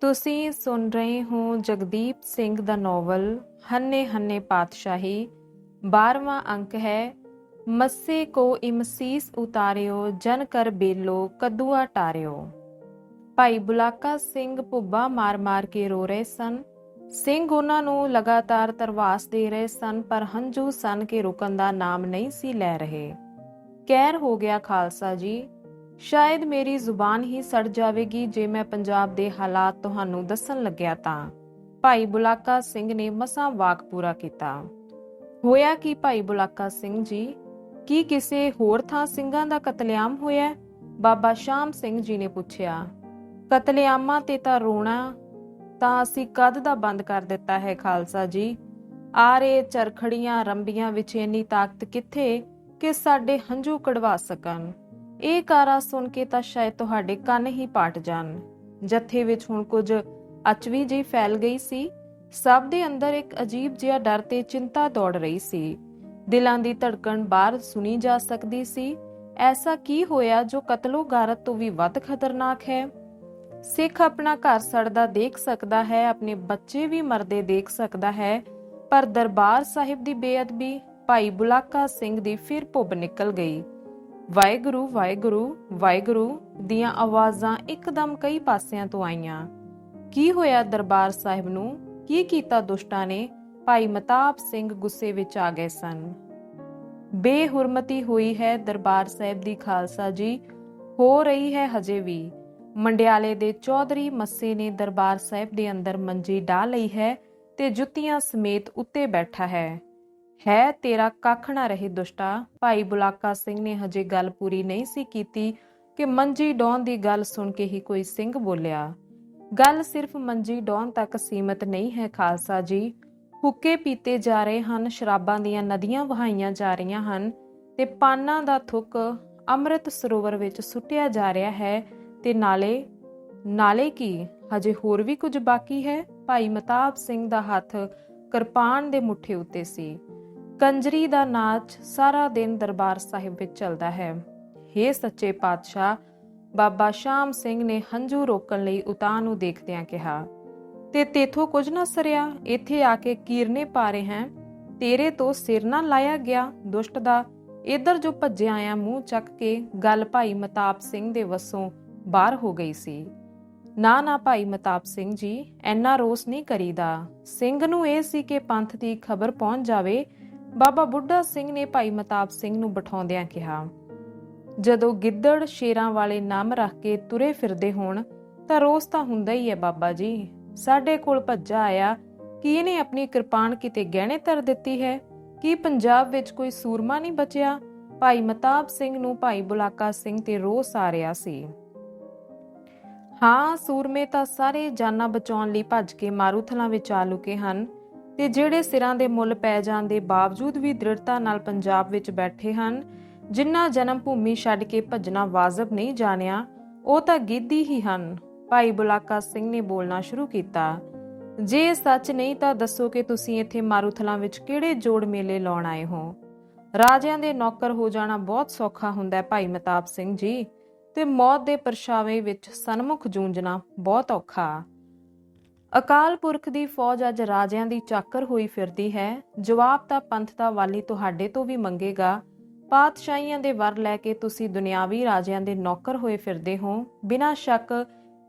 ਤੁਸੀਂ ਸੁਣ ਰਹੇ ਹੋ ਜਗਦੀਪ ਸਿੰਘ ਦਾ ਨੋਵਲ, ਹੰਨੇ ਹੰਨੇ ਪਾਤਸ਼ਾਹੀ। 12ਵਾਂ ਅੰਕ ਹੈ, ਮੱਸੇ ਕੋ ਇਮਸੀਸ ਉਤਾਰਿਓ, ਜਨ ਕਰ ਬੇਲੋ, ਕਦੂਆ ਟਾਰਿਓ। ਭਾਈ ਬੁਲਾਕਾ ਸਿੰਘ ਭੁੱਬਾ ਮਾਰ-ਮਾਰ ਕੇ ਰੋ ਰਹੇ ਸਨ। ਸਿੰਘ ਉਹਨਾਂ ਨੂੰ ਲਗਾਤਾਰ ਤਰਵਾਸ ਦੇ ਰਹੇ ਸਨ, ਪਰ ਹੰਝੂ ਸਨ ਕੇ ਰੁਕਣ ਦਾ ਨਾਮ ਨਹੀਂ ਸੀ ਲੈ ਰਹੇ। ਕਹਿਰ ਹੋ ਗਿਆ ਖਾਲਸਾ ਜੀ। ਸ਼ਾਇਦ ਮੇਰੀ ਜ਼ੁਬਾਨ ਹੀ ਸੜ ਜਾਵੇਗੀ ਜੇ ਮੈਂ ਪੰਜਾਬ ਦੇ ਹਾਲਾਤ ਤੁਹਾਨੂੰ ਦੱਸਣ ਲੱਗਿਆ ਤਾਂ। ਭਾਈ ਬੁਲਾਕਾ ਸਿੰਘ ਨੇ ਮਸਾਂ ਵਾਕ ਪੂਰਾ ਕੀਤਾ। ਹੋਇਆ ਕਿ ਭਾਈ ਬੁਲਾਕਾ ਸਿੰਘ ਜੀ? ਕੀ ਕਿਸੇ ਹੋਰ ਥਾਂ ਸਿੰਘਾਂ ਦਾ ਕਤਲੇਆਮ ਹੋਇਆ? ਬਾਬਾ ਸ਼ਾਮ ਸਿੰਘ ਜੀ ਨੇ ਪੁੱਛਿਆ। ਕਤਲੇਆਮਾਂ ਤੇ ਤਾਂ ਰੋਣਾ, ਤਾਂ ਅਸੀਂ ਕਦ ਦਾ ਬੰਦ ਕਰ ਦਿੱਤਾ ਹੈ ਖਾਲਸਾ ਜੀ। ਆਰੇ ਚਰਖੜੀਆਂ ਰੰਬੀਆਂ ਵਿੱਚ ਇੰਨੀ ਤਾਕਤ ਕਿੱਥੇ ਕਿ ਸਾਡੇ ਹੰਝੂ ਕਢਵਾ ਸਕਣ। ਇਹ ਕਾਰਾ ਸੁਣ ਕੇ ਤਾਂ ਸ਼ਾਇਦ ਤੁਹਾਡੇ ਕੰਨ ਹੀ ਪਾਟ ਜਾਣ। ਜੱਥੇ ਵਿੱਚ ਹੁਣ ਕੁਝ ਅਚਵੀ ਜਿਹੀ ਫੈਲ ਗਈ ਸੀ। ਸਭ ਦੇ ਅੰਦਰ ਇੱਕ ਅਜੀਬ ਜਿਹਾ ਡਰ ਤੇ ਚਿੰਤਾ ਦੌੜ ਰਹੀ ਸੀ। ਦਿਲਾਂ ਦੀ ਧੜਕਣ ਬਾਹਰ ਸੁਣੀ ਜਾ ਸਕਦੀ ਸੀ। ਐਸਾ ਕੀ ਹੋਇਆ ਜੋ ਕਤਲੋ ਗਾਰਤ ਤੋਂ ਵੀ ਵੱਧ ਖਤਰਨਾਕ ਹੈ? ਸਿੱਖ ਆਪਣਾ ਘਰ ਸੜਦਾ ਦੇਖ ਸਕਦਾ ਹੈ, ਆਪਣੇ ਬੱਚੇ ਵੀ ਮਰਦੇ ਦੇਖ ਸਕਦਾ ਹੈ। ਪਰ ਦਰਬਾਰ ਸਾਹਿਬ ਦੀ ਬੇਅਦਬੀ, ਭਾਈ ਬੁਲਾਕਾ ਸਿੰਘ ਦੀ ਫਿਰ ਭੁੱਬ ਨਿਕਲ ਗਈ। ਵਾਹਿਗੁਰੂ ਵਾਹਿਗੁਰੂ ਵਾਹਿਗੁਰੂ ਦੀਆਂ ਆਵਾਜ਼ਾਂ ਇੱਕਦਮ ਕਈ ਪਾਸਿਆਂ ਤੋਂ ਆਈਆਂ। ਕੀ ਹੋਇਆ ਦਰਬਾਰ ਸਾਹਿਬ ਨੂੰ? ਕੀ ਕੀਤਾ ਦੁਸ਼ਟਾਂ ਨੇ? ਭਾਈ ਮਤਾਬ ਸਿੰਘ ਗੁੱਸੇ ਵਿੱਚ ਆ ਗਏ ਸਨ। ਬੇਹੁਰਮਤੀ ਹੋਈ ਹੈ ਦਰਬਾਰ ਸਾਹਿਬ ਦੀ ਖਾਲਸਾ ਜੀ। ਹੋ ਰਹੀ ਹੈ ਹਜੇ ਵੀ। ਮੰਡਿਆਲੇ ਦੇ ਚੌਧਰੀ ਮੱਸੇ ਨੇ ਦਰਬਾਰ ਸਾਹਿਬ ਦੇ ਅੰਦਰ ਮੰਜੀ ਢਾ ਲਈ ਹੈ ਤੇ ਜੁੱਤੀਆਂ ਸਮੇਤ ਉੱਤੇ ਬੈਠਾ ਹੈ। ਹੈ ਤੇਰਾ ਕੱਖ ਨਾ ਰਹੇ ਦੁਸ਼ਟਾ। ਭਾਈ ਬੁਲਾਕਾ ਸਿੰਘ ਨੇ ਹਜੇ ਗੱਲ ਪੂਰੀ ਨਹੀਂ ਸੀ ਕੀਤੀ ਕਿ ਮੰਜੀ ਡੌਣ ਦੀ ਗੱਲ ਸੁਣ ਕੇ ਹੀ ਕੋਈ ਸਿੰਘ ਬੋਲਿਆ। ਗੱਲ ਸਿਰਫ ਮੰਜੀ ਡੌਣ ਤੱਕ ਸੀਮਤ ਨਹੀਂ ਹੈ ਖਾਲਸਾ ਜੀ। ਹੁੱਕੇ ਪੀਤੇ ਜਾ ਰਹੇ ਹਨ, ਸ਼ਰਾਬਾਂ ਦੀਆਂ ਨਦੀਆਂ ਵਹਾਈਆਂ ਜਾ ਰਹੀਆਂ ਹਨ ਤੇ ਪਾਨਾਂ ਦਾ ਥੁੱਕ ਅੰਮ੍ਰਿਤ ਸਰੋਵਰ ਵਿੱਚ ਸੁੱਟਿਆ ਜਾ ਰਿਹਾ ਹੈ ਤੇ ਨਾਲੇ ਨਾਲੇ ਕੀ, ਹਜੇ ਹੋਰ ਵੀ ਕੁਝ ਬਾਕੀ ਹੈ? ਭਾਈ ਮਤਾਬ ਸਿੰਘ ਦਾ ਹੱਥ ਕਿਰਪਾਨ ਦੇ ਮੁੱਠੇ ਉੱਤੇ ਸੀ। ਕੰਜਰੀ ਦਾ ਨਾਚ ਸਾਰਾ ਦਿਨ ਦਰਬਾਰ ਸਾਹਿਬ ਵਿੱਚ ਚੱਲਦਾ ਹੈ। हे ਸੱਚੇ ਪਾਤਸ਼ਾਹ, ਬਾਬਾ ਸ਼ਾਮ ਸਿੰਘ ਨੇ ਹੰਝੂ ਰੋਕਣ ਲਈ ਉਤਾਂ ਨੂੰ ਦੇਖਦਿਆਂ ਕਿਹਾ, ਤੇ ਤੇਥੋਂ ਕੁਝ ਨਾ ਸਰਿਆ, ਇੱਥੇ ਆ ਕੇ ਕੀਰਨੇ ਪਾ ਰਹੇ ਹੈ। ਤੇਰੇ ਤੋਂ ਸਿਰ ਨਾ ਲਾਇਆ ਗਿਆ, ਦੁਸ਼ਟ ਦਾ। ਇਧਰ ਜੋ ਭੱਜਿਆ ਆਇਆ ਮੂੰਹ ਚੱਕ ਕੇ, ਗੱਲ ਭਾਈ ਮਤਾਪ ਸਿੰਘ ਦੇ ਵੱਸੋਂ ਬਾਹਰ ਹੋ ਗਈ ਸੀ। ਨਾ ਨਾ ਭਾਈ ਮਤਾਪ ਸਿੰਘ ਜੀ, ਐਨਾ ਰੋਸ ਨਹੀਂ ਕਰੀਦਾ। ਸਿੰਘ ਨੂੰ ਇਹ ਸੀ ਕਿ ਪੰਥ ਦੀ ਖਬਰ ਪਹੁੰਚ ਜਾਵੇ ਬਾਬਾ ਬੁੱਢਾ ਸਿੰਘ ਨੇ ਭਾਈ ਮਤਾਬ ਸਿੰਘ ਨੂੰ ਬਿਠਾਉਂਦਿਆਂ ਕਿਹਾ, ਜਦੋਂ ਗਿੱਦੜ ਸ਼ੇਰਾਂ ਵਾਲੇ ਨਾਮ ਰੱਖ ਕੇ ਤੁਰੇ ਫਿਰਦੇ ਹੋਣ, ਤਾਂ ਰੋਸ ਤਾਂ ਹੁੰਦਾ ਹੀ ਹੈ ਬਾਬਾ ਜੀ। ਸਾਡੇ ਕੋਲ ਭੱਜਾ ਆਇਆ, ਕਿ ਇਹਨੇ ਆਪਣੀ ਕਿਰਪਾਨ ਕਿਤੇ ਗਹਿਣੇ ਧਰ ਦਿੱਤੀ ਹੈ? ਕੀ ਪੰਜਾਬ ਵਿੱਚ ਕੋਈ ਸੂਰਮਾ ਨਹੀਂ ਬਚਿਆ? ਭਾਈ ਮਤਾਬ ਸਿੰਘ ਨੂੰ ਭਾਈ ਬੁਲਾਕਾ ਸਿੰਘ ਤੇ ਰੋਸ ਆ ਰਿਹਾ ਸੀ। ਹਾਂ, ਸੂਰਮੇ ਤਾਂ ਸਾਰੇ ਜਾਨਾਂ ਬਚਾਉਣ ਲਈ ਭੱਜ ਕੇ ਮਾਰੂਥਲਾਂ ਵਿੱਚ ਆ ਲੁਕੇ ਹਨ। ਤੇ ਜਿਹੜੇ ਸਿਰਾਂ ਦੇ ਮੁੱਲ ਪੈ ਜਾਣ ਦੇ ਬਾਵਜੂਦ ਵੀ ਦ੍ਰਿੜਤਾ ਨਾਲ ਪੰਜਾਬ ਵਿੱਚ ਬੈਠੇ ਹਨ, ਜਿਨ੍ਹਾਂ ਜਨਮ ਭੂਮੀ ਛੱਡ ਕੇ ਭੱਜਣਾ ਵਾਜਬ ਨਹੀਂ ਜਾਣਿਆ, ਉਹ ਤਾਂ ਗਿੱਦੀ ਹੀ ਹਨ। ਭਾਈ ਬੁਲਾਕਾ ਸਿੰਘ ਨੇ ਬੋਲਣਾ ਸ਼ੁਰੂ ਕੀਤਾ, ਜੇ ਸੱਚ ਨਹੀਂ ਤਾਂ ਦੱਸੋ ਕਿ ਤੁਸੀਂ ਇੱਥੇ ਮਾਰੂਥਲਾਂ ਵਿੱਚ ਕਿਹੜੇ ਜੋੜ ਮੇਲੇ ਲਾਉਣ ਆਏ ਹੋ? ਰਾਜਿਆਂ ਦੇ ਨੌਕਰ ਹੋ ਜਾਣਾ ਬਹੁਤ ਸੌਖਾ ਹੁੰਦਾ ਹੈ ਭਾਈ ਮਤਾਬ ਸਿੰਘ ਜੀ, ਤੇ ਮੌਤ ਦੇ ਪਰਛਾਵੇਂ ਵਿੱਚ ਸਨਮੁਖ ਜੂਝਣਾ ਬਹੁਤ ਔਖਾ। ਅਕਾਲ ਪੁਰਖ ਦੀ ਫੌਜ ਅੱਜ ਰਾਜਿਆਂ ਦੀ ਚਾਕਰ ਹੋਈ ਫਿਰਦੀ ਹੈ। ਜਵਾਬ ਤਾਂ ਪੰਥ ਦਾ ਵਾਲੀ ਤੁਹਾਡੇ ਤੋਂ ਵੀ ਮੰਗੇਗਾ। ਪਾਤਸ਼ਾਹੀਆਂ ਦੇ ਵਰ ਲੈ ਕੇ ਤੁਸੀਂ ਦੁਨਿਆਵੀ ਰਾਜਿਆਂ ਦੇ ਨੌਕਰ ਹੋਏ ਫਿਰਦੇ ਹੋ। ਬਿਨਾਂ ਸ਼ੱਕ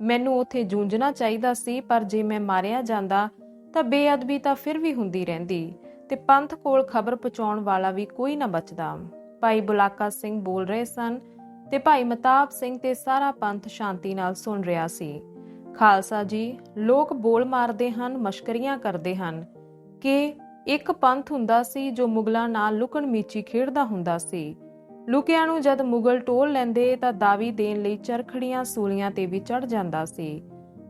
ਮੈਨੂੰ ਉਥੇ ਜੂੰਝਣਾ ਚਾਹੀਦਾ ਸੀ, ਪਰ ਜੇ ਮੈਂ ਮਾਰਿਆ ਜਾਂਦਾ ਤਾਂ ਬੇਅਦਬੀ ਤਾਂ ਫਿਰ ਵੀ ਹੁੰਦੀ ਰਹਿੰਦੀ ਤੇ ਪੰਥ ਕੋਲ ਖਬਰ ਪਹੁੰਚਾਉਣ ਵਾਲਾ ਵੀ ਕੋਈ ਨਾ ਬਚਦਾ। ਭਾਈ ਬੁਲਾਕਾ ਸਿੰਘ ਬੋਲ ਰਹੇ ਸਨ ਤੇ ਭਾਈ ਮਤਾਬ ਸਿੰਘ ਤੇ ਸਾਰਾ ਪੰਥ ਸ਼ਾਂਤੀ ਨਾਲ ਸੁਣ ਰਿਹਾ ਸੀ। ਖਾਲਸਾ ਜੀ, ਲੋਕ ਬੋਲ ਮਾਰਦੇ ਹਨ, ਮਸ਼ਕਰੀਆਂ ਕਰਦੇ ਹਨ। ਕਿ ਇੱਕ ਪੰਥ ਹੁੰਦਾ ਸੀ ਜੋ ਮੁਗਲਾਂ ਨਾਲ ਲੁਕਣ ਮੀਚੀ ਖੇਡਦਾ ਹੁੰਦਾ ਸੀ। ਲੁਕਿਆਂ ਨੂੰ ਜਦ ਮੁਗਲ ਟੋਲ ਲੈਂਦੇ ਤਾਂ ਦਾਵੀ ਦੇਣ ਲਈ ਚਰਖੜੀਆਂ ਸੂਲੀਆਂ ਤੇ ਵੀ ਚੜ ਜਾਂਦਾ ਸੀ।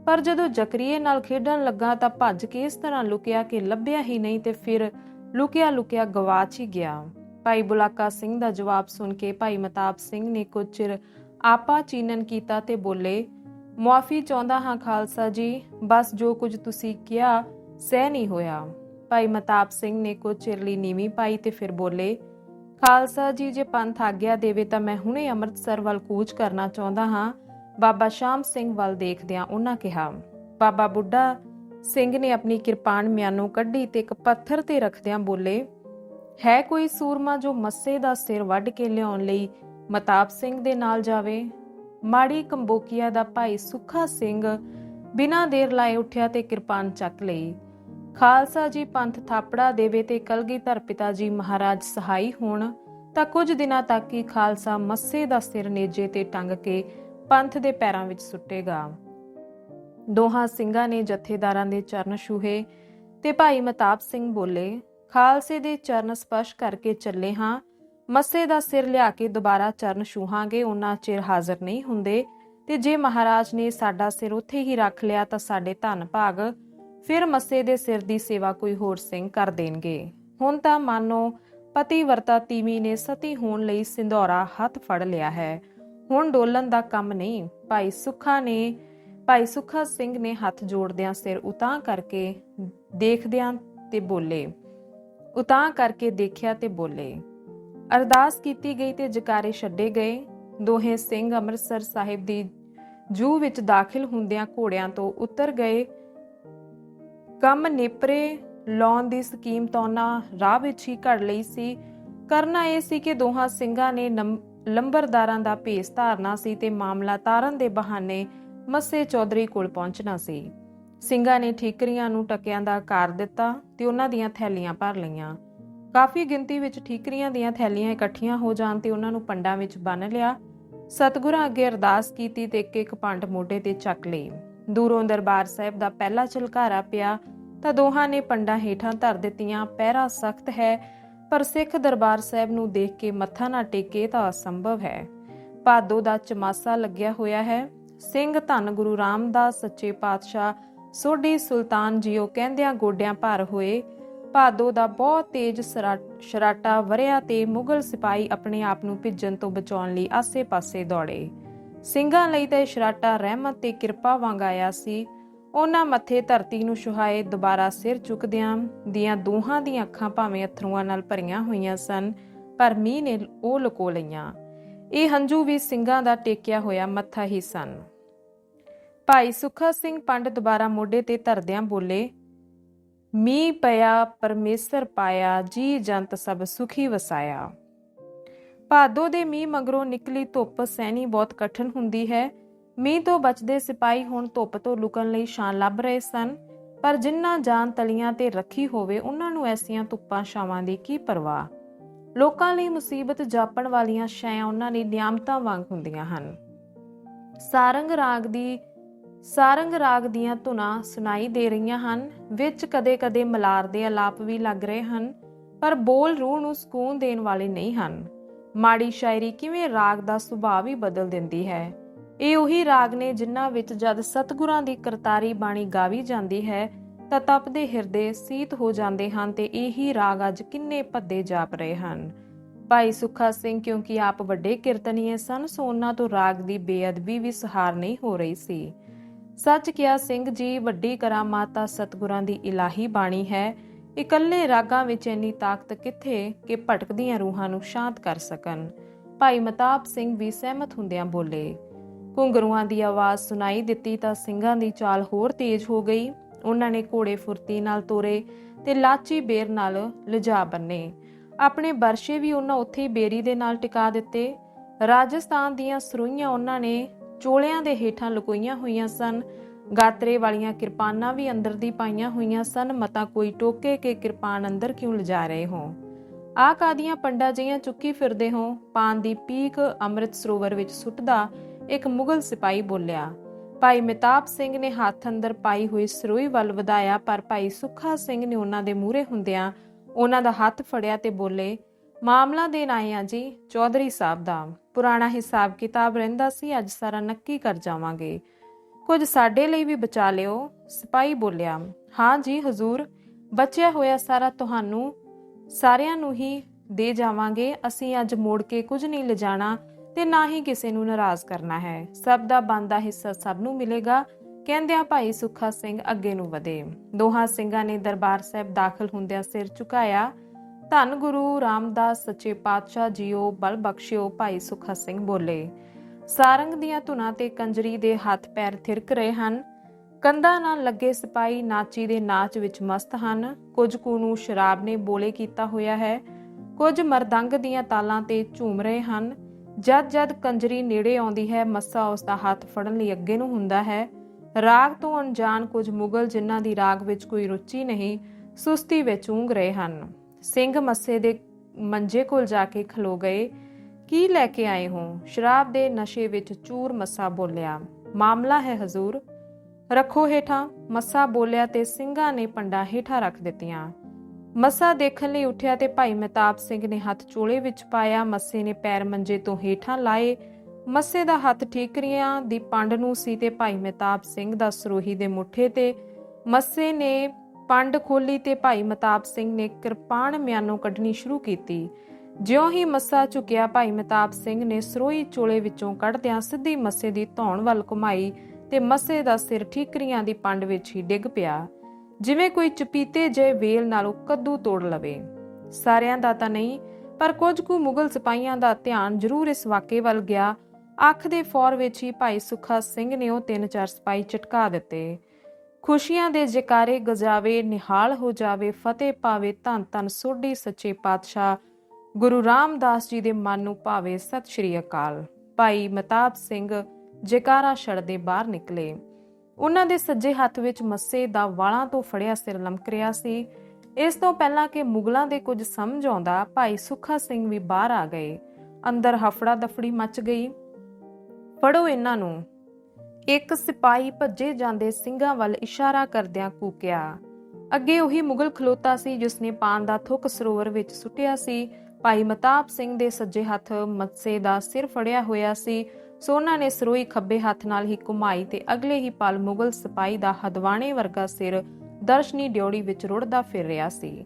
ਪਰ ਜਦੋਂ ਜਕਰੀਏ ਨਾਲ ਖੇਡਣ ਲੱਗਾ ਤਾਂ ਭੱਜ ਕੇ ਇਸ ਤਰ੍ਹਾਂ ਲੁਕਿਆ ਕਿ ਲੱਭਿਆ ਹੀ ਨਹੀਂ ਤੇ ਫਿਰ ਲੁਕਿਆ ਲੁਕਿਆ ਗਵਾਚ ਹੀ ਗਿਆ। ਭਾਈ ਬੁਲਾਕਾ ਸਿੰਘ ਦਾ ਜਵਾਬ ਸੁਣ ਕੇ ਭਾਈ ਮਤਾਬ ਸਿੰਘ ਨੇ ਕੁਝ ਚਿਰ ਆਪਾ ਚੀਨਨ ਕੀਤਾ ਤੇ ਬੋਲੇ ਮੁਆਫੀ ਚਾਹੁੰਦਾ ਹਾਂ ਖਾਲਸਾ ਜੀ, ਬਸ ਜੋ ਕੁਝ ਤੁਸੀਂ ਕਿਹਾ, ਸਹਿ ਨਹੀਂ ਹੋਇਆ। ਭਾਈ ਮਤਾਪ ਸਿੰਘ ਨੇ ਕੁਝ ਚਿਰ ਲਈ ਨੀਵੀਂ ਪਾਈ ਤੇ ਫਿਰ ਬੋਲੇ, ਖਾਲਸਾ ਜੀ, ਜੇ ਪੰਥ ਆਗਿਆ ਦੇਵੇ ਤਾਂ ਮੈਂ ਹੁਣੇ ਅੰਮ੍ਰਿਤਸਰ ਵੱਲ ਕੂਚ ਕਰਨਾ ਚਾਹੁੰਦਾ ਹਾਂ। ਬਾਬਾ ਸ਼ਾਮ ਸਿੰਘ ਵੱਲ ਦੇਖਦਿਆਂ ਉਹਨਾਂ ਕਿਹਾ, ਬਾਬਾ ਬੁੱਢਾ ਸਿੰਘ ਨੇ ਆਪਣੀ ਕਿਰਪਾਨ ਮਿਆਨੋਂ ਕੱਢੀ ਤੇ ਇੱਕ ਪੱਥਰ ਤੇ ਰੱਖਦਿਆਂ ਬੋਲੇ, ਹੈ ਕੋਈ ਸੂਰਮਾ ਜੋ ਮੱਸੇ ਦਾ ਸਿਰ ਵੱਢ ਕੇ ਲਿਆਉਣ ਲਈ ਮਤਾਪ ਸਿੰਘ ਦੇ ਨਾਲ ਜਾਵੇ? ਮਾੜੀ ਕੰਬੋਕੀਆ ਦਾ ਭਾਈ ਸੁੱਖਾ ਸਿੰਘ ਬਿਨਾਂ ਦੇਰ ਲਾਏ ਉੱਠਿਆ ਤੇ ਕਿਰਪਾਨ ਚੱਕ ਲਈ। ਖਾਲਸਾ ਜੀ ਪੰਥ ਥਾਪੜਾ ਦੇਵੇ ਤੇ ਕਲਗੀਧਰ ਪਿਤਾ ਜੀ ਮਹਾਰਾਜ ਸਹਾਈ ਹੋਣ, ਤਾਂ ਕੁਝ ਦਿਨਾਂ ਤੱਕ ਹੀ ਖਾਲਸਾ ਮੱਸੇ ਦਾ ਸਿਰ ਨੇਜੇ ਤੇ ਟੰਗ ਕੇ ਪੰਥ ਦੇ ਪੈਰਾਂ ਵਿੱਚ ਸੁੱਟੇਗਾ। ਦੋਹਾਂ ਸਿੰਘਾਂ ਨੇ ਜਥੇਦਾਰਾਂ ਦੇ ਚਰਨ ਛੂਹੇ ਤੇ ਭਾਈ ਮਤਾਬ ਸਿੰਘ ਬੋਲੇ, ਖਾਲਸੇ ਦੇ ਚਰਨ ਸਪਰਸ਼ ਕਰਕੇ ਚੱਲੇ ਹਾਂ ਮੱਸੇ ਦਾ ਸਿਰ ਲਿਆ ਕੇ ਦੁਬਾਰਾ ਚਰਨ ਛੂਹਾਂਗੇ, ਉਹਨਾਂ ਚਿਰ ਹਾਜ਼ਰ ਨਹੀਂ ਹੁੰਦੇ। ਤੇ ਜੇ ਮਹਾਰਾਜ ਨੇ ਸਾਡਾ ਸਿਰ ਉੱਥੇ ਹੀ ਰੱਖ ਲਿਆ ਤਾਂ ਸਾਡੇ ਧੰਨ ਭਾਗ, ਫਿਰ ਮੱਸੇ ਦੇ ਸਿਰ ਦੀ ਸੇਵਾ ਕੋਈ ਹੋਰ ਸਿੰਘ ਕਰ ਦੇਣਗੇ। ਹੁਣ ਤਾਂ ਮਾਨੋ ਪਤੀ ਵਰਤਾ ਤੀਵੀ ਨੇ ਸਤੀ ਹੋਣ ਲਈ ਸਿੰਧੌਰਾ ਹੱਥ ਫੜ ਲਿਆ ਹੈ। ਹੁਣ ਡੋਲਣ ਦਾ ਕੰਮ ਨਹੀਂ, ਭਾਈ ਸੁੱਖਾ ਨੇ, ਭਾਈ ਸੁੱਖਾ ਸਿੰਘ ਨੇ ਹੱਥ ਜੋੜਦਿਆਂ ਸਿਰ ਉਤਾਂ ਕਰਕੇ ਦੇਖਦਿਆਂ ਤੇ ਬੋਲੇ। ਉਤਾਂ ਕਰਕੇ ਦੇਖਿਆ ਤੇ ਬੋਲੇ। ਅਰਦਾਸ ਕੀਤੀ ਗਈ ਤੇ ਜਕਾਰੇ ਛੱਡੇ ਗਏ। ਦੋਹੇ ਸਿੰਘ ਅੰਮ੍ਰਿਤਸਰ ਸਾਹਿਬ ਦੀ ਜੂ ਵਿੱਚ ਦਾਖਲ ਹੁੰਦਿਆਂ ਘੋੜਿਆਂ ਤੋਂ ਉਤਰ ਗਏ। ਕੰਮ ਨੇਪਰੇ ਲਾਉਣ ਦੀ ਸਕੀਮ ਤਾਂ ਉਹਨਾਂ ਰਾਹ ਵਿੱਚ ਹੀ ਘੜ ਲਈ ਸੀ। ਕਰਨਾ ਇਹ ਸੀ ਕਿ ਦੋਹਾਂ ਸਿੰਘਾਂ ਨੇ ਨੰਮ- ਲੰਬਰਦਾਰਾਂ ਦਾ ਭੇਸ ਧਾਰਨਾ ਸੀ ਤੇ ਮਾਮਲਾ ਤਾਰਨ ਦੇ ਬਹਾਨੇ ਮੱਸੇ ਚੌਧਰੀ ਕੋਲ ਪਹੁੰਚਣਾ ਸੀ। ਸਿੰਘਾਂ ਨੇ ਠੀਕਰੀਆਂ ਨੂੰ ਟਕਿਆਂ ਦਾ ਆਕਾਰ ਦਿੱਤਾ ਤੇ ਉਹਨਾਂ ਦੀਆਂ ਥੈਲੀਆਂ ਭਰ ਲਈਆਂ। ਕਾਫੀ ਗਿਣਤੀ ਵਿੱਚ ਠੀਕਰੀਆਂ ਦੀਆਂ ਥੈਲੀਆਂ ਇਕੱਠੀਆਂ ਹੋ ਜਾਣ ਤੇ ਉਹਨਾਂ ਨੂੰ ਪੰਡਾਂ ਵਿੱਚ ਬੰਨ ਲਿਆ। ਸਤਿਗੁਰਾਂ ਅੱਗੇ ਅਰਦਾਸ ਕੀਤੀ ਤੇ ਇੱਕ ਇੱਕ ਪੰਡ ਮੋਢੇ ਤੇ ਚੱਕ ਲਈ ਦੂਰੋਂ ਦਰਬਾਰ ਸਾਹਿਬ ਦਾ ਪਹਿਲਾ ਝਲਕਾਰਾ ਪਿਆ ਤਾਂ ਦੋਹਾਂ ਨੇ ਪੰਡਾਂ ਹੇਠਾਂ ਧਰ ਦਿੱਤੀਆਂ। ਪਹਿਰਾ ਸਖਤ ਹੈ, ਪਰ ਸਿੱਖ ਦਰਬਾਰ ਸਾਹਿਬ ਨੂੰ ਦੇਖ ਕੇ ਮੱਥਾ ਨਾ ਟੇਕੇ ਤਾਂ ਅਸੰਭਵ ਹੈ। ਭਾਦੋ ਦਾ ਚਮਾਸਾ ਲੱਗਿਆ ਹੋਇਆ ਹੈ। ਸਿੰਘ ਧੰਨ ਗੁਰੂ ਰਾਮਦਾਸ ਸੱਚੇ ਪਾਤਸ਼ਾਹ ਸੋਢੀ ਸੁਲਤਾਨ ਜੀਓ ਕਹਿੰਦਿਆਂ ਗੋਡਿਆਂ ਭਰ ਹੋਏ। ਭਾਦੋ ਦਾ ਬਹੁਤ ਤੇਜ਼ ਸਰਾ- ਸ਼ਰਾਟਾ ਵਰਿਆ ਤੇ ਮੁਗਲ ਸਿਪਾਹੀ ਆਪਣੇ ਆਪ ਨੂੰ ਭਿੱਜਣ ਤੋਂ ਬਚਾਉਣ ਲਈ ਆਸੇ-ਪਾਸੇ ਦੌੜੇ। ਸਿੰਘਾਂ ਲਈ ਤਾਂ ਇਹ ਸ਼ਰਾਟਾ ਰਹਿਮਤ ਤੇ ਕਿਰਪਾ ਵਾਂਗ ਆਇਆ ਸੀ। ਉਹਨਾਂ ਮੱਥੇ ਧਰਤੀ ਨੂੰ ਛੁਹਾਏ ਦੁਬਾਰਾ ਸਿਰ ਚੁੱਕਦਿਆਂ ਦੀਆਂ ਦੋਹਾਂ ਦੀਆਂ ਅੱਖਾਂ ਭਾਵੇਂ ਅਥਰੂਆਂ ਨਾਲ ਭਰੀਆਂ ਹੋਈਆਂ ਸਨ, ਪਰ ਮੀਂਹ ਨੇ ਉਹ ਲੁਕੋ ਲਈਆਂ। ਇਹ ਹੰਝੂ ਵੀ ਸਿੰਘਾਂ ਦਾ ਟੇਕਿਆ ਹੋਇਆ ਮੱਥਾ ਹੀ ਸਨ। ਭਾਈ ਸੁੱਖਾ ਸਿੰਘ ਪੰਡ ਦੁਬਾਰਾ ਮੋਢੇ ਤੇ ਧਰਦਿਆਂ ਬੋਲੇ ਮੀਂਹ ਪਿਆ, ਪਰਮੇਸ਼ਰ ਪਾਇਆ, ਜੀ ਜੰਤ ਸਭ ਸੁਖੀ ਵਸਾਇਆ। ਭਾਦੋ ਦੇ ਮੀਂਹ ਮਗਰੋਂ ਨਿਕਲੀ ਧੁੱਪ ਸਹਿਣੀ ਬਹੁਤ ਕਠਨ ਹੁੰਦੀ ਹੈ। ਮੀਂਹ ਤੋਂ ਬਚਦੇ ਸਿਪਾਹੀ ਹੁਣ ਧੁੱਪ ਤੋਂ ਲੁਕਣ ਲਈ ਛਾਂ ਲੱਭ ਰਹੇ ਸਨ। ਪਰ ਜਿਨ੍ਹਾਂ ਜਾਨ ਤਲੀਆਂ ਤੇ ਰੱਖੀ ਹੋਵੇ, ਉਹਨਾਂ ਨੂੰ ਐਸੀਆਂ ਧੁੱਪਾਂ ਛਾਵਾਂ ਦੀ ਕੀ ਪਰਵਾਹ? ਲੋਕਾਂ ਲਈ ਮੁਸੀਬਤ ਜਾਪਣ ਵਾਲੀਆਂ ਸ਼ੈਆਂ ਉਹਨਾਂ ਲਈ ਨਿਆਮਤਾਂ ਵਾਂਗ ਹੁੰਦੀਆਂ ਹਨ। ਸਾਰੰਗ ਰਾਗ ਦੀ ਸਾਰੰਗ ਰਾਗ ਦੀਆਂ ਧੁਨਾਂ ਸੁਣਾਈ ਦੇ ਰਹੀਆਂ ਹਨ, ਵਿੱਚ ਕਦੇ-ਕਦੇ ਮਲਾਰ ਦੇ ਆਲਾਪ ਵੀ ਲੱਗ ਰਹੇ ਹਨ, ਪਰ ਬੋਲ ਰੂਹ ਨੂੰ ਸਕੂਨ ਦੇਣ ਵਾਲੇ ਨਹੀਂ ਹਨ। ਮਾੜੀ ਸ਼ਾਇਰੀ ਕਿਵੇਂ ਰਾਗ ਦਾ ਸੁਭਾਅ ਵੀ ਬਦਲ ਦਿੰਦੀ ਹੈ? ਇਹ ਉਹੀ ਰਾਗ ਨੇ ਜਿਨ੍ਹਾਂ ਵਿੱਚ ਜਦ ਸਤਿਗੁਰਾਂ ਦੀ ਕਰਤਾਰੀ ਬਾਣੀ ਗਾਵੀ ਜਾਂਦੀ ਹੈ, ਤਾਂ ਤਪਦੇ ਹਿਰਦੇ ਸੀਤ ਹੋ ਜਾਂਦੇ ਹਨ ਤੇ ਇਹੀ ਰਾਗ ਅੱਜ ਕਿੰਨੇ ਭੱਦੇ ਜਾਪ ਰਹੇ ਹਨ। ਭਾਈ ਸੁੱਖਾ ਸਿੰਘ ਕਿਉਂਕਿ ਆਪ ਵੱਡੇ ਕੀਰਤਨੀਏ ਸਨ, ਸੋ ਉਹਨਾਂ ਤੋਂ ਰਾਗ ਦੀ ਬੇਅਦਬੀ ਵੀ ਸਹਾਰ ਨਹੀਂ ਹੋ ਰਹੀ ਸੀ। ਸੱਚ ਕਿਹਾ, ਸਿੰਘ ਜੀ, ਵੱਡੀ ਕਰਾਮਾਤਾ ਸਤਿਗੁਰਾਂ ਦੀ ਇਲਾਹੀ ਬਾਣੀ ਹੈ। ਇਕੱਲੇ ਰਾਗਾਂ ਵਿੱਚ ਇੰਨੀ ਤਾਕਤ ਕਿੱਥੇ ਕਿ ਭਟਕਦੀਆਂ ਰੂਹਾਂ ਨੂੰ ਸ਼ਾਂਤ ਕਰ ਸਕਣ? ਭਾਈ ਮਤਾਬ ਸਿੰਘ ਵੀ ਸਹਿਮਤ ਹੁੰਦਿਆਂ ਬੋਲੇ ਘੁੰਗਰੂਆਂ ਦੀ ਆਵਾਜ਼ ਸੁਣਾਈ ਦਿੱਤੀ ਤਾਂ ਸਿੰਘਾਂ ਦੀ ਚਾਲ ਹੋਰ ਤੇਜ਼ ਹੋ ਗਈ। ਉਹਨਾਂ ਨੇ ਘੋੜੇ ਫੁਰਤੀ ਨਾਲ ਤੋਰੇ ਤੇ ਲਾਚੀ ਬੇਰ ਨਾਲ ਲਿਜਾ ਬੰਨੇ। ਆਪਣੇ ਬਰਸ਼ੇ ਵੀ ਉਹਨਾਂ ਉੱਥੇ ਬੇਰੀ ਦੇ ਨਾਲ ਟਿਕਾ ਦਿੱਤੇ। ਰਾਜਸਥਾਨ ਦੀਆਂ ਸਰੂਈਆਂ ਉਹਨਾਂ ਨੇ ਚੋਲਿਆਂ ਦੇ ਹੇਠਾਂ ਲੁਕੋਈਆਂ ਹੋਈਆਂ ਸਨ। ਗਾਤਰੇ ਵਾਲੀਆਂ ਕਿਰਪਾਨਾਂ ਵੀ ਅੰਦਰ ਦੀ ਪਾਈਆਂ ਹੋਈਆਂ ਸਨ। ਮਤਾ ਕੋਈ ਟੋਕੇ ਕਿ ਕਿਰਪਾਨ ਅੰਦਰ ਕਿਉਂ ਲਿਜਾ ਰਹੇ ਹੋ? ਆ ਕਾਦੀਆਂ ਪੰਡਾ ਜਿਹੀਆਂ ਚੁੱਕੀ ਫਿਰਦੇ ਹੋ? ਪਾਨ ਦੀ ਪੀਕ ਅੰਮ੍ਰਿਤ ਸਰੋਵਰ ਵਿੱਚ ਸੁੱਟਦਾ ਇੱਕ ਮੁਗਲ ਸਿਪਾਹੀ ਬੋਲਿਆ, ਭਾਈ ਮਿਤਾਬ ਸਿੰਘ ਨੇ ਹੱਥ ਅੰਦਰ ਪਾਈ ਹੋਈ ਸਰੋਈ ਵੱਲ ਵਧਾਇਆ, ਪਰ ਭਾਈ ਸੁੱਖਾ ਸਿੰਘ ਨੇ ਉਹਨਾਂ ਦੇ ਮੂਹਰੇ ਹੁੰਦਿਆਂ ਉਹਨਾਂ ਦਾ ਹੱਥ ਫੜਿਆ ਤੇ ਬੋਲੇ ਮਾਮਲਾ ਦੇਣ ਆਏ ਆ ਜੀ ਚੌਧਰੀ ਸਾਹਿਬ ਦਾ। ਪੁਰਾਣਾ ਹਿਸਾਬ ਕਿਤਾਬ ਰਹਿੰਦਾ ਸੀ, ਅੱਜ ਸਾਰਾ ਨੱਕੀ ਕਰ ਜਾਵਾਂਗੇ। ਕੁਝ ਸਾਡੇ ਲਈ ਵੀ ਬਚਾ ਲਿਓ, ਸਿਪਾਹੀ ਬੋਲਿਆ। ਹਾਂ ਜੀ, ਹਜ਼ੂਰ, ਬਚਿਆ ਹੋਇਆ ਸਾਰਾ ਤੁਹਾਨੂੰ ਸਾਰਿਆਂ ਨੂੰ ਹੀ ਦੇ ਜਾਵਾਂਗੇ। ਅਸੀਂ ਅੱਜ ਮੋੜ ਕੇ ਕੁਝ ਨਹੀਂ ਲਿਜਾਣਾ ਤੇ ਨਾ ਹੀ ਕਿਸੇ ਨੂੰ ਨਾਰਾਜ਼ ਕਰਨਾ ਹੈ। ਸਭ ਦਾ ਬੰਦਾ ਹਿੱਸਾ ਸਭ ਨੂੰ ਮਿਲੇਗਾ, ਕਹਿੰਦਿਆਂ ਭਾਈ ਸੁੱਖਾ ਸਿੰਘ ਅੱਗੇ ਨੂੰ ਵਧੇ। ਦੋਹਾਂ ਸਿੰਘਾਂ ਨੇ ਦਰਬਾਰ ਸਾਹਿਬ ਦਾਖਲ ਹੁੰਦਿਆਂ ਸਿਰ ਝੁਕਾਇਆ। ਧੰਨ ਗੁਰੂ ਰਾਮਦਾਸ ਸੱਚੇ ਪਾਤਸ਼ਾਹ ਜੀਓ, ਬਲ ਬਖਸ਼ਿਓ, ਭਾਈ ਸੁੱਖਾ ਸਿੰਘ ਬੋਲੇ। ਸਾਰੰਗ ਦੀਆਂ ਧੁਨਾਂ ਤੇ ਕੰਜਰੀ ਦੇ ਹੱਥ ਪੈਰ ਥਿਰਕ ਰਹੇ ਹਨ। ਕੰਧਾਂ ਨਾਲ ਲੱਗੇ ਸਿਪਾਈ ਨਾਚੀ ਦੇ ਨਾਚ ਵਿੱਚ ਮਸਤ ਹਨ। ਕੁਝ ਕੁ ਨੂੰ ਸ਼ਰਾਬ ਨੇ ਬੋਲੇ ਕੀਤਾ ਹੋਇਆ ਹੈ। ਕੁਝ ਮਰਦੰਗ ਦੀਆਂ ਤਾਲਾਂ ਤੇ ਝੂਮ ਰਹੇ ਹਨ। ਜਦ ਜਦ ਕੰਜਰੀ ਨੇੜੇ ਆਉਂਦੀ ਹੈ, ਮੱਸਾ ਉਸ ਦਾ ਹੱਥ ਫੜਨ ਲਈ ਅੱਗੇ ਨੂੰ ਹੁੰਦਾ ਹੈ। ਰਾਗ ਤੋਂ ਅਣਜਾਣ ਕੁਝ ਮੁਗਲ ਜਿਨ੍ਹਾਂ ਦੀ ਰਾਗ ਵਿੱਚ ਕੋਈ ਰੁਚੀ ਨਹੀਂ, ਸੁਸਤੀ ਵਿੱਚ ਉਂਘ ਰਹੇ ਹਨ। ਸਿੰਘ ਮੱਸੇ ਦੇ ਮੰਜੇ ਕੋਲ ਜਾ ਕੇ ਖਲੋ ਗਏ। ਕੀ ਲੈ ਕੇ ਆਏ ਹੋ? ਸ਼ਰਾਬ ਦੇ ਨਸ਼ੇ ਵਿੱਚ ਚੂਰ ਮੱਸਾ ਬੋਲਿਆ। ਮਾਮਲਾ ਹੈ ਹਜ਼ੂਰ। ਰੱਖੋ ਹੇਠਾਂ। ਮੱਸਾ ਬੋਲਿਆ ਤੇ ਸਿੰਘਾਂ ਨੇ ਪੰਡਾ ਹੇਠਾਂ ਰੱਖ ਦਿੱਤੀਆਂ। ਮੱਸਾ ਦੇਖਣ ਲਈ ਉੱਠਿਆ ਤੇ ਭਾਈ ਮਹਿਤਾਬ ਸਿੰਘ ਨੇ ਹੱਥ ਚੋਲੇ ਵਿੱਚ ਪਾਇਆ। ਮੱਸੇ ਨੇ ਪੈਰ ਮੰਜੇ ਤੋਂ ਹੇਠਾਂ ਲਾਏ। ਮੱਸੇ ਦਾ ਹੱਥ ਠੀਕਰੀਆਂ ਦੀ ਪੰਡ ਨੂੰ ਸੀ ਤੇ ਭਾਈ ਮਹਿਤਾਬ ਸਿੰਘ ਦਾ ਸਰੋਹੀ ਦੇ ਮੁੱਠੇ ਤੇ ਮੱਸੇ ਨੇ ਪੰਡ ਖੋਲੀ ਤੇ ਭਾਈ ਮਤਾਬ ਸਿੰਘ ਨੇ ਕਿਰਪਾਨ ਮਿਆਨੋਂ ਕੱਢਣੀ ਸ਼ੁਰੂ ਕੀਤੀ। ਜਿਉਂ ਹੀ ਮੱਸਾ ਝੁਕਿਆ, ਭਾਈ ਮਹਿਤਾਬ ਸਿੰਘ ਨੇ ਸਰੋਈ ਚੋਲੇ ਵਿੱਚੋਂ ਕੱਢਦਿਆਂ ਸਿੱਧੀ ਮੱਸੇ ਦੀ ਧੌਣ ਵੱਲ ਘੁਮਾਈ ਤੇ ਮੱਸੇ ਦਾ ਸਿਰ ਠੀਕਰੀਆਂ ਦੀ ਪੰਡ ਵਿੱਚ ਹੀ ਡਿੱਗ ਪਿਆ। ਜਿਵੇਂ ਕੋਈ ਚਪੀਤੇ ਜੇ ਵੇਲ ਨਾਲੋਂ ਕੱਦੂ ਤੋੜ ਲਵੇ। ਸਾਰਿਆਂ ਦਾ ਤਾਂ ਨਹੀਂ, ਪਰ ਕੁਝ ਕੁ ਮੁਗਲ ਸਿਪਾਹੀਆਂ ਦਾ ਧਿਆਨ ਜ਼ਰੂਰ ਇਸ ਵਾਕੇ ਵੱਲ ਗਿਆ। ਅੱਖ ਦੇ ਫੌਰ ਵਿੱਚ ਹੀ ਭਾਈ ਸੁਖਾ ਸਿੰਘ ਨੇ ਉਹ ਤਿੰਨ ਚਾਰ ਸਿਪਾਹੀ ਝਟਕਾ ਦਿੱਤੇ। ਖੁਸ਼ੀਆਂ ਦੇ ਜਕਾਰੇ ਗਜਾਵੇ, ਨਿਹਾਲ ਹੋ ਜਾਵੇ, ਫਤਿਹ ਪਾਵੇ, ਧੰਨ ਧੰਨ ਸੋਢੀ ਸੱਚੇ ਪਾਤਸ਼ਾਹ। ਗੁਰੂ ਰਾਮਦਾਸ ਜੀ ਦੇ ਮਨ ਨੂੰ ਭਾਵੇ ਸਤਿ ਸ਼੍ਰੀ ਅਕਾਲ। ਭਾਈ ਮਤਾਬ ਸਿੰਘ ਜਕਾਰਾ ਛੜਦੇ ਬਾਹਰ ਨਿਕਲੇ। ਉਹਨਾਂ ਦੇ ਸੱਜੇ ਹੱਥ ਵਿੱਚ ਮੱਸੇ ਦਾ ਵਾਲਾਂ ਤੋਂ ਫੜਿਆ ਸਿਰ ਲਮਕ ਰਿਹਾ ਸੀ। ਇਸ ਤੋਂ ਪਹਿਲਾਂ ਕਿ ਮੁਗਲਾਂ ਦੇ ਕੁਝ ਸਮਝ ਆਉਂਦਾ, ਭਾਈ ਸੁੱਖਾ ਸਿੰਘ ਵੀ ਬਾਹਰ ਆ ਗਏ। ਅੰਦਰ ਹਫੜਾ ਦਫੜੀ ਮਚ ਗਈ। ਫੜੋ ਇਹਨਾਂ ਨੂੰ। ਇੱਕ ਸਿਪਾਹੀ ਭੱਜੇ ਜਾਂਦੇ ਸਿੰਘਾਂ ਵੱਲ ਇਸ਼ਾਰਾ ਕਰਦਿਆਂ ਕੂਕਿਆ। ਅੱਗੇ ਉਹੀ ਮੁਗਲ ਖਲੋਤਾ ਸੀ ਜਿਸ ਨੇ ਪਾਨ ਦਾ ਥੁੱਕ ਸਰੋਵਰ ਵਿੱਚ ਸੁੱਟਿਆ ਸੀ। ਭਾਈ ਮਤਾਬ ਸਿੰਘ ਦੇ ਸੱਜੇ ਹੱਥ ਮੱਸੇ ਦਾ ਸਿਰ ਫੜਿਆ ਹੋਇਆ ਸੀ। ਸੋਨਾ ਨੇ ਸਰੋਈ ਖੱਬੇ ਹੱਥ ਨਾਲ ਹੀ ਘੁਮਾਈ ਤੇ ਅਗਲੇ ਹੀ ਪਲ ਮੁਗਲ ਸਿਪਾਹੀ ਦਾ ਹਦਵਾਣੇ ਵਰਗਾ ਸਿਰ ਦਰਸ਼ਨੀ ਡਿਉੜੀ ਵਿੱਚ ਰੁੜਦਾ ਫਿਰ ਰਿਹਾ ਸੀ।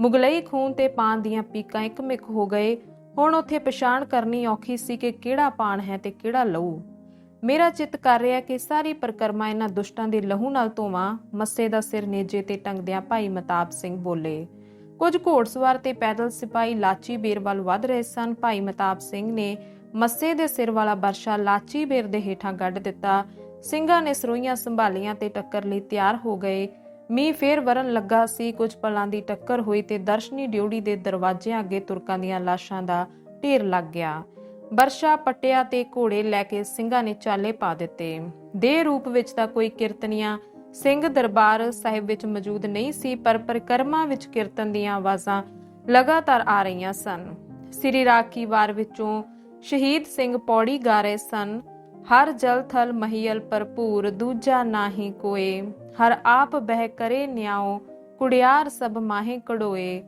ਮੁਗਲਈ ਖੂਨ ਤੇ ਪਾਨ ਦੀਆਂ ਪੀਕਾਂ ਇੱਕਮਿਕ ਹੋ ਗਏ। ਹੁਣ ਉੱਥੇ ਪਛਾਣ ਕਰਨੀ ਔਖੀ ਸੀ ਕਿ ਕਿਹੜਾ ਪਾਨ ਹੈ ਤੇ ਕਿਹੜਾ ਲਹੂ। ਮੇਰਾ ਚਿੱਤ ਕਰ ਰਿਹਾ ਕਿ ਸਾਰੀ ਪ੍ਰਕਰਮਾ ਇਹਨਾਂ ਦੁਸ਼ਟਾਂ ਦੇ ਲਹੂ ਨਾਲ ਧੋਵਾਂ, ਮੱਸੇ ਦਾ ਸਿਰ ਨੇਜੇ ਤੇ ਟੰਗਦਿਆਂ ਭਾਈ ਮਤਾਬ ਸਿੰਘ ਬੋਲੇ। ਕੁਝ ਘੋੜਸਵਾਰ ਤੇ ਪੈਦਲ ਸਿਪਾਹੀ ਲਾਚੀ ਬੇਰ ਵੱਲ ਵੱਧ ਰਹੇ ਸਨ। ਭਾਈ ਮਤਾਬ ਸਿੰਘ ਨੇ ਮੱਸੇ ਦੇ ਸਿਰ ਵਾਲਾ ਬਰਸ਼ਾ ਲਾਚੀ ਬੇਰ ਦੇ ਹੇਠਾਂ ਗੱਡ ਦਿੱਤਾ। ਸਿੰਘਾਂ ਨੇ ਸਰੋਈਆਂ ਸੰਭਾਲੀਆਂ ਤੇ ਟੱਕਰ ਲਈ ਤਿਆਰ ਹੋ ਗਏ। ਮੀਂਹ ਫੇਰ ਵਰਨ ਲੱਗਾ ਸੀ। ਕੁਝ ਪਲਾਂ ਦੀ ਟੱਕਰ ਹੋਈ ਤੇ ਦਰਸ਼ਨੀ ਡਿਉੜੀ ਦੇ ਦਰਵਾਜ਼ਿਆਂ ਅੱਗੇ ਤੁਰਕਾਂ ਦੀਆਂ ਲਾਸ਼ਾਂ ਦਾ ਢੇਰ ਲੱਗ ਗਿਆ। ਵਰਸ਼ਾ ਪਟਿਆ ਤੇ ਘੋੜੇ ਲੈ ਕੇ ਸਿੰਘਾਂ ਨੇ ਚਾਲੇ ਪਾ ਦਿੱਤੇ। ਦੇ ਰੂਪ ਵਿੱਚ ਤਾਂ ਕੋਈ ਕੀਰਤਨੀਆਂ ਸਿੰਘ ਦਰਬਾਰ ਸਾਹਿਬ ਵਿੱਚ ਮੌਜੂਦ ਨਹੀਂ ਸੀ, ਪਰ ਪਰਿਕਰਮਾ ਵਿੱਚ ਕੀਰਤਨ ਦੀਆਂ ਆਵਾਜ਼ਾਂ ਲਗਾਤਾਰ ਆ ਰਹੀਆਂ ਸਨ। ਸ੍ਰੀ ਰਾਖੀ ਵਾਰ ਵਿੱਚੋਂ ਸ਼ਹੀਦ ਸਿੰਘ ਪੌੜੀ ਗਾ ਰਹੇ ਸਨ, ਹਰ ਜਲ ਥਲ ਮਹੀਲ ਭਰਪੂਰ, ਦੂਜਾ ਨਾਹੀ ਕੋਏ। ਹਰ ਆਪ ਬਹਿ ਕਰੇ ਨਿਆਉ, ਕੁੜਿਆਰ ਸਭ ਮਾਹੇ ਕੜੋਏ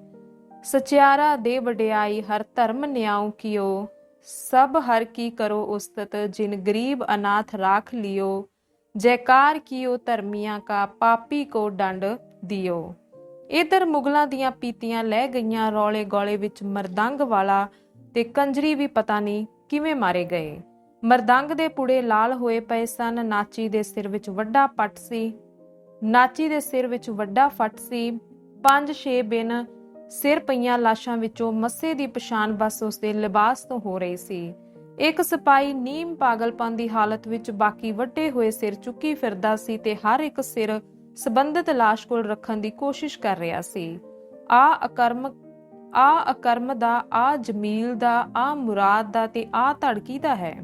ਸਚਿਆਰਾ ਦੇ ਵਡਿਆਈ, ਹਰ ਧਰਮ ਨਿਆਉ ਕੀਓ। ਸਭ ਹਰ ਕੀ ਕਰੋ ਉਸਤਤ, ਜਿਨ ਗਰੀਬ ਅਨਾਥ ਰਾਖ ਲਿਓ, ਜੈਕਾਰ ਕੀਓ ਧਰਮੀਆਂ ਕਾ ਪਾਪੀ ਕੋ ਡੰਡ ਦਿਓ। ਇਧਰ ਮੁਗਲਾਂ ਦੀਆਂ ਪੀਤੀਆਂ ਲੈ ਗਈਆਂ ਰੌਲੇ ਗੋਲੇ ਵਿੱਚ ਮਰਦੰਗ ਵਾਲਾ ਤੇ ਕੰਜਰੀ ਵੀ ਪਤਾ ਨਹੀਂ ਕਿਵੇਂ ਮਾਰੇ ਗਏ। ਮਰਦੰਗ ਦੇ ਪੁੜੇ ਲਾਲ ਹੋਏ ਪਏ ਸਨ, ਨਾਚੀ ਦੇ ਸਿਰ ਵਿੱਚ ਵੱਡਾ ਪੱਟ ਸੀ। ਨਾਚੀ ਦੇ ਸਿਰ ਵਿੱਚ ਵੱਡਾ ਫੱਟ ਸੀ। ਪੰਜ ਛੇ ਬਿਨ ਸਿਰ ਪਈਆਂ ਲਾਸ਼ਾਂ ਵਿੱਚੋਂ ਮੱਸੇ ਦੀ ਪਛਾਣ ਬਸ ਉਸ ਲਿਬਾਸ ਤੋਂ ਹੋ ਰਹੀ ਸੀ। ਇੱਕ ਸਿਪਾਈ ਨੀਮ ਪਾਗਲਪਨ ਦੀ ਹਾਲਤ ਵਿੱਚ ਬਾਕੀ ਵੱਡੇ ਹੋਏ ਸਿਰ ਚੁੱਕੀ ਫਿਰਦਾ ਸੀ ਤੇ ਹਰ ਇੱਕ ਸਿਰ ਸਬੰਧਿਤ ਲਾਸ਼ ਕੋਲ ਰੱਖਣ ਦੀ ਕੋਸ਼ਿਸ਼ ਕਰ ਰਿਹਾ ਸੀ। ਆ ਅਕਰਮ ਆ ਅਕਰਮ ਦਾ, ਆ ਜਮੀਲ ਦਾ, ਆ ਮੁਰਾਦ ਦਾ ਤੇ ਆ ਧੜਕੀ ਦਾ ਹੈ।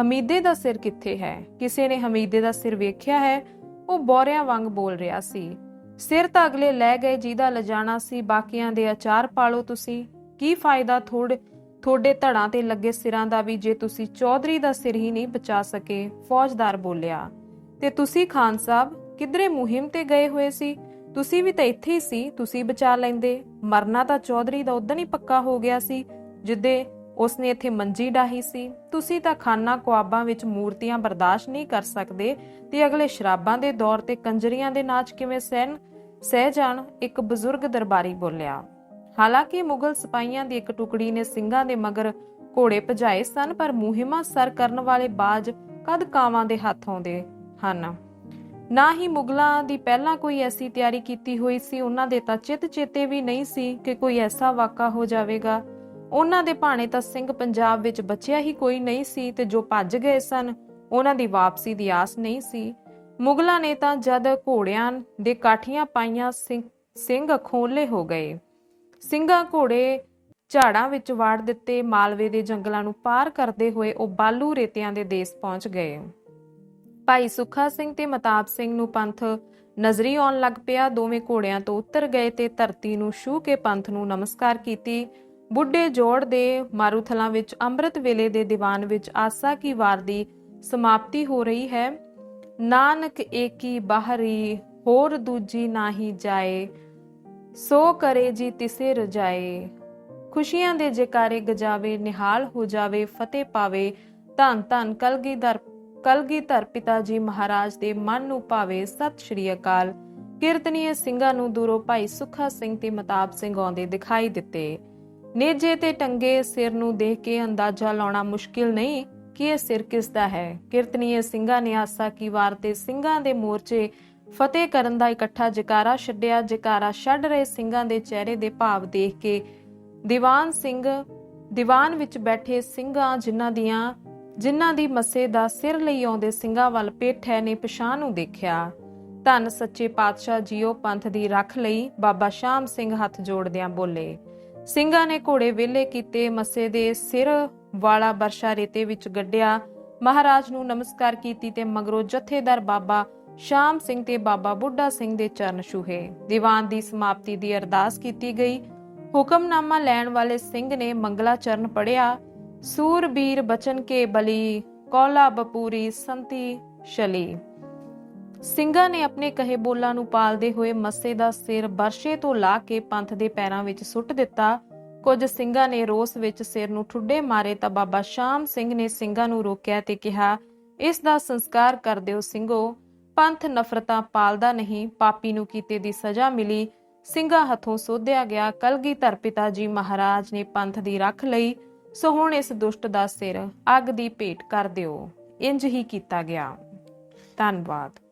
ਹਮੀਦੇ ਦਾ ਸਿਰ ਕਿੱਥੇ ਹੈ? ਕਿਸੇ ਨੇ ਹਮੀਦੇ ਦਾ ਸਿਰ ਵੇਖਿਆ ਹੈ? ਉਹ ਬੋਰਿਆਂ ਵਾਂਗ ਬੋਲ ਰਿਹਾ ਸੀ। ਸਿਰ ਤਾਂ ਅਗਲੇ ਲੈ ਗਏ, ਜਿਹਦਾ ਲਜਾਣਾ ਸੀ ਬਾਕੀਆਂ ਦੇ ਅਚਾਰ ਪਾਲੋ ਤੁਸੀਂ। ਕੀ ਫਾਇਦਾ ਥੋੜੇ ਥੋੜੇ ਧੜਾਂ ਤੇ ਲੱਗੇ ਸਿਰਾਂ ਦਾ ਵੀ ਜੇ ਤੁਸੀਂ ਚੌਧਰੀ ਦਾ ਸਿਰ ਹੀ ਨਹੀਂ ਬਚਾ ਸਕੇ, ਫੌਜਦਾਰ ਬੋਲਿਆ। ਤੇ ਤੁਸੀਂ ਖਾਨ ਸਾਹਿਬ, ਕਿਧਰੇ ਮੁਹਿੰਮ ਤੇ ਗਏ ਹੋਏ ਸੀ? ਤੁਸੀਂ ਵੀ ਤਾਂ ਇੱਥੇ ਹੀ ਸੀ, ਤੁਸੀਂ ਬਚਾ ਲੈਂਦੇ। ਮਰਨਾ ਤਾਂ ਚੌਧਰੀ ਦਾ ਉਦੋਂ ਹੀ ਪੱਕਾ ਹੋ ਗਿਆ ਸੀ, ਜਿੱਦੇ ਉਸਨੇ ਇੱਥੇ ਮੰਜੀ ਡਾਹੀ ਸੀ। ਤੁਸੀਂ ਤਾਂ ਖਾਨਾ ਕੁਆਬਾਂ ਵਿੱਚ ਮੂਰਤੀਆਂ ਬਰਦਾਸ਼ਤ ਨਹੀਂ ਕਰ ਸਕਦੇ ਤੇ ਅਗਲੇ ਸ਼ਰਾਬਾਂ ਦੇ ਦੌਰ ਤੇ ਕੰਜਰੀਆਂ ਦੇ ਨਾਚ ਕਿਵੇਂ ਸਹਿਨ ਸਹਿ ਜਾਣ, ਇੱਕ ਬਜ਼ੁਰਗ ਦਰਬਾਰੀ ਬੋਲਿਆ। ਹਾਲਾਂਕਿ ਮੁਗਲ ਸਿਪਾਹੀਆਂ ਦੀ ਇੱਕ ਟੁਕੜੀ ਨੇ ਸਿੰਘਾਂ ਦੇ ਮਗਰ ਘੋੜੇ ਭਜਾਏ ਸਨ, ਪਰ ਮੁਹਿੰਮਾਂ ਸਰ ਕਰਨ ਵਾਲੇ ਬਾਜ ਕਦ ਕਾਵਾਂ ਦੇ ਹੱਥ ਆਉਂਦੇ ਹਨ? ਨਾ ਹੀ ਮੁਗਲਾਂ ਦੀ ਪਹਿਲਾਂ ਕੋਈ ਐਸੀ ਤਿਆਰੀ ਕੀਤੀ ਹੋਈ ਸੀ, ਉਹਨਾਂ ਦੇ ਤਾਂ ਚਿੱਤ ਚੇਤੇ ਵੀ ਨਹੀਂ ਸੀ ਕਿ ਕੋਈ ਐਸਾ ਵਾਕਾ ਹੋ ਜਾਵੇਗਾ। ਉਹਨਾਂ ਦੇ ਭਾਣੇ ਤਾਂ ਸਿੰਘ ਪੰਜਾਬ ਵਿੱਚ ਬਚਿਆ ਹੀ ਕੋਈ ਨਹੀਂ ਸੀ ਤੇ ਜੋ ਭੱਜ ਗਏ ਸਨ, ਉਹਨਾਂ ਦੀ ਵਾਪਸੀ ਦੀ ਆਸ ਨਹੀਂ ਸੀ। ਮੁਗਲਾਂ ਨੇ ਤਾਂ ਜਦ ਘੋੜਿਆਂ ਦੇ ਕਾਠੀਆਂ ਪਾਈਆਂ ਸਿੰਘ ਖੋਲੇ ਹੋ ਗਏ। ਸਿੰਘਾਂ ਘੋੜੇ ਝਾੜਾਂ ਵਿੱਚ ਵਾੜ ਦਿੱਤੇ, ਮਾਲਵੇ ਦੇ ਜੰਗਲਾਂ ਨੂੰ ਪਾਰ ਕਰਦੇ ਹੋਏ ਉਹ ਬਾਲੂ ਰੇਤਿਆਂ ਦੇ ਦੇਸ਼ ਪਹੁੰਚ ਗਏ। ਭਾਈ ਸੁੱਖਾ ਸਿੰਘ ਤੇ ਮਤਾਬ ਸਿੰਘ ਨੂੰ ਪੰਥ ਨਜ਼ਰੀ ਆਉਣ ਲੱਗ ਪਿਆ। ਦੋਵੇਂ ਘੋੜਿਆਂ ਤੋਂ ਉਤਰ ਗਏ ਤੇ ਧਰਤੀ ਨੂੰ ਛੂਹ ਕੇ ਪੰਥ ਨੂੰ ਨਮਸਕਾਰ ਕੀਤੀ। ਬੁੱਢੇ ਜੋੜ ਦੇ ਮਾਰੂਥਲਾਂ ਵਿੱਚ ਅੰਮ੍ਰਿਤ ਵੇਲੇ ਦੇ ਦੀਵਾਨ ਵਿੱਚ ਆਸਾ ਕੀ ਵਾਰ ਦੀ ਸਮਾਪਤੀ ਹੋ ਰਹੀ ਹੈ। ਨਾਨਕ ਏਕੀ ਬਾਹਰੀ, ਹੋਰ ਦੂਜੀ ਨਾਹੀ ਜਾਏ, ਸੋ ਕਰੇ ਜੀ ਤਿਸੇ ਰਜਾਏ। ਖੁਸ਼ੀਆਂ ਦੇ ਜੈਕਾਰੇ ਗਜਾਵੇ, ਨਿਹਾਲ ਹੋ ਜਾਵੇ, ਫਤਿਹ ਪਾਵੇ। ਧੰਨ ਧੰਨ ਕਲਗੀਧਰ ਕਲਗੀਧਰ ਪਿਤਾ ਜੀ ਮਹਾਰਾਜ ਦੇ ਮਨ ਨੂੰ ਭਾਵੇ ਸਤਿ ਸ਼੍ਰੀ ਅਕਾਲ। ਕੀਰਤਨੀਏ ਸਿੰਘਾਂ ਨੂੰ ਦੂਰੋਂ ਭਾਈ ਸੁੱਖਾ ਸਿੰਘ ਤੇ ਮਤਾਬ ਸਿੰਘ ਆਉਂਦੇ ਦਿਖਾਈ ਦਿੱਤੇ। ਨੇਜੇ ਤੇ ਟੰਗੇ ਸਿਰ ਨੂੰ ਦੇਖ ਕੇ ਅੰਦਾਜ਼ਾ ਲਾਉਣਾ ਮੁਸ਼ਕਿਲ ਨਹੀਂ ਕਿ ਇਹ ਸਿਰ ਕਿਸ ਦਾ ਹੈ। ਕੀਰਤਨੀਏ ਸਿੰਘਾਂ ਨੇ ਆਸਾ ਕੀ ਵਾਰ ਤੇ ਸਿੰਘਾਂ ਦੇ ਮੋਰਚੇ ਫਤਿਹ ਕਰਨ ਦਾ ਇਕੱਠਾ ਜਕਾਰਾ ਛੱਡਿਆ। ਜਕਾਰਾ ਛੱਡ ਰਹੇ ਸਿੰਘਾਂ ਦੇ ਚਿਹਰੇ ਦੇ ਭਾਵ ਦੇਖ ਕੇ ਦੀਵਾਨ ਸਿੰਘ ਦੀਵਾਨ ਵਿੱਚ ਬੈਠੇ ਸਿੰਘਾਂ ਜਿਨ੍ਹਾਂ ਦੀਆਂ ਜਿਨ੍ਹਾਂ ਦੀ ਮੱਸੇ ਦਾ ਸਿਰ ਲਈ ਆਉਂਦੇ ਸਿੰਘਾਂ ਵੱਲ ਪੇਠੈ ਨੇ ਪਛਾਣ ਨੂੰ ਦੇਖਿਆ। ਧੰਨ ਸੱਚੇ ਪਾਤਸ਼ਾਹ ਜੀਓ ਪੰਥ ਦੀ ਰੱਖ ਲਈ ਬਾਬਾ ਸ਼ਾਮ ਸਿੰਘ ਹੱਥ ਜੋੜਦਿਆਂ ਬੋਲੇ। ਸਿੰਘਾਂ ਨੇ ਘੋੜੇ ਵਿਹਲੇ ਕੀਤੇ, ਮੱਸੇ ਦੇ ਸਿਰ ਵਾਲਾ ਬਰਸ਼ਾ ਰੇਤੇ ਵਿੱਚ ਗੱਡਿਆ। ਮਹਾਰਾਜ ਨੂੰ ਨਮਸਕਾਰ ਕੀਤੀ ਤੇ ਮਗਰੋਂ ਜਥੇਦਾਰ ਬਾਬਾ ਸ਼ਾਮ ਸਿੰਘ ਤੇ ਬਾਬਾ ਬੁੱਢਾ ਸਿੰਘ ਦੇ ਚਰਨ ਛੂਹੇ। ਦੀਵਾਨ ਦੀ ਸਮਾਪਤੀ ਦੀ ਅਰਦਾਸ ਕੀਤੀ ਗਈ। ਹੁਕਮਨਾਮਾ ਲੈਣ ਵਾਲੇ ਸਿੰਘ ਨੇ ਮੰਗਲਾ ਚਰਨ ਪੜਿਆ ਸੂਰਬੀਰ ਬਚਨ ਕੇ ਬਲੀ ਕੌਲਾ ਬਪੂਰੀ ਸੰਤੀ ਸ਼ਲੀ ਸਿੰਘਾਂ ਨੇ ਆਪਣੇ ਕਹੇ ਬੋਲਾਂ ਨੂੰ ਪਾਲਦੇ ਹੋਏ ਮੱਸੇ ਦਾ ਸਿਰ ਬਰਸ਼ੇ ਤੋਂ ਲਾ ਕੇ ਪੰਥ ਦੇ ਪੈਰਾਂ ਵਿੱਚ ਸੁੱਟ ਦਿੱਤਾ। ਕੁਝ ਸਿੰਘਾਂ ਨੇ ਰੋਸ ਵਿੱਚ ਸਿਰ ਨੂੰ ਠੁੱਡੇ ਮਾਰੇ ਤਾਂ ਬਾਬਾ ਸ਼ਾਮ ਸਿੰਘ ਨੇ ਸਿੰਘਾਂ ਨੂੰ ਰੋਕਿਆ ਤੇ ਕਿਹਾ, ਇਸ ਦਾ ਸੰਸਕਾਰ ਕਰ ਦਿਓ ਸਿੰਘੋ। ਪੰਥ ਨਫ਼ਰਤਾਂ ਪਾਲਦਾ ਨਹੀਂ, ਪਾਪੀ ਨੂੰ ਕੀਤੇ ਦੀ ਸਜ਼ਾ ਮਿਲੀ। ਸਿੰਘਾਂ ਹੱਥੋਂ ਸੋਧਿਆ ਗਿਆ ਕਲਗੀਧਰ ਪਿਤਾ ਜੀ ਮਹਾਰਾਜ ਨੇ ਪੰਥ ਦੀ ਰੱਖ ਲਈ। ਸੋ ਹੁਣ ਇਸ ਦੁਸ਼ਟ ਦਾ ਸਿਰ ਅੱਗ ਦੀ ਭੇਟ ਕਰ ਦਿਓ। ਇੰਜ ਹੀ ਕੀਤਾ ਗਿਆ। ਧੰਨਵਾਦ।